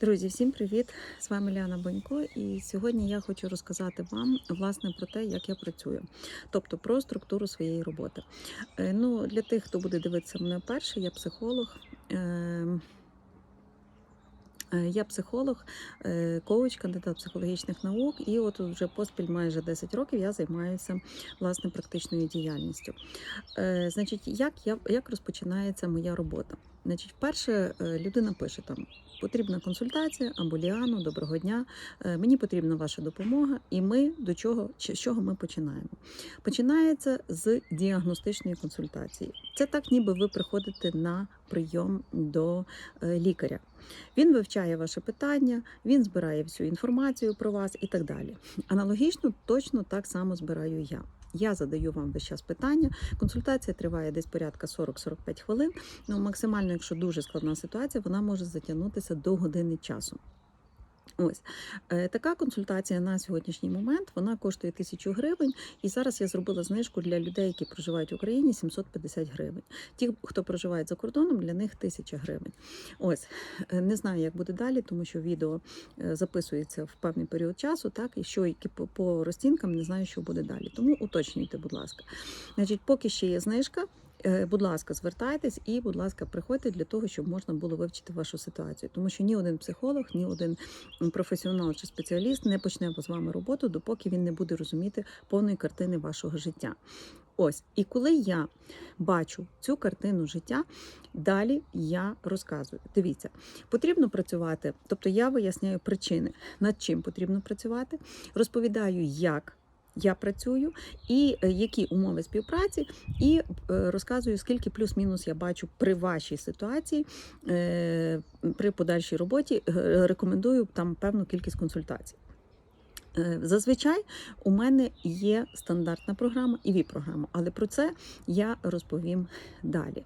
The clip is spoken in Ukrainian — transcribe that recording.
Друзі, всім привіт! З вами Ляна Бонько, і сьогодні я хочу розказати вам власне про те, як я працюю, тобто про структуру своєї роботи. Е, Ну, для тих, хто буде дивитися мене вперше, я психолог. Ем, е, Я психолог, е, коуч, кандидат психологічних наук, і от вже поспіль майже 10 років я займаюся власне практичною діяльністю. Значить, як я як розпочинається моя робота? Значить, вперше е, людина пише там: потрібна консультація або Ліану, доброго дня. е, Мені потрібна ваша допомога, і ми до чого з чого ми починаємо? Починається з діагностичної консультації. Це так, ніби ви приходите на прийом до е, лікаря. Він вивчає ваше питання, він збирає всю інформацію про вас і так далі. Аналогічно, точно так само збираю я. Я задаю вам весь час питання. Консультація триває десь порядка 40-45 хвилин. Ну, максимально, якщо дуже складна ситуація, вона може затягнутися до години часу. Ось Е, така консультація на сьогоднішній момент вона коштує тисячу гривень. І зараз я зробила знижку для людей, які проживають в Україні 750 гривень. Ті, хто проживає за кордоном, для них 1000 гривень. Ось Е, не знаю, як буде далі, тому що відео е, записується в певний період часу, так і що які по, розцінкам не знаю, що буде далі. Тому уточнюйте, будь ласка. Значить, поки ще є знижка. Е, Будь ласка, звертайтесь і, будь ласка, приходьте для того, щоб можна було вивчити вашу ситуацію, тому що ні один психолог, ні один професіонал чи спеціаліст не почне з вами роботу, допоки він не буде розуміти повної картини вашого життя. Ось, і коли я бачу цю картину життя, далі я розказую. Дивіться, потрібно працювати, тобто я виясняю причини, над чим потрібно працювати, розповідаю, як. Я працюю і е, які умови співпраці, і е, розказую, скільки плюс-мінус я бачу при вашій ситуації, е, при подальшій роботі. Рекомендую там певну кількість консультацій. Зазвичай у мене є стандартна програма і ВІП-програма, але про це я розповім далі.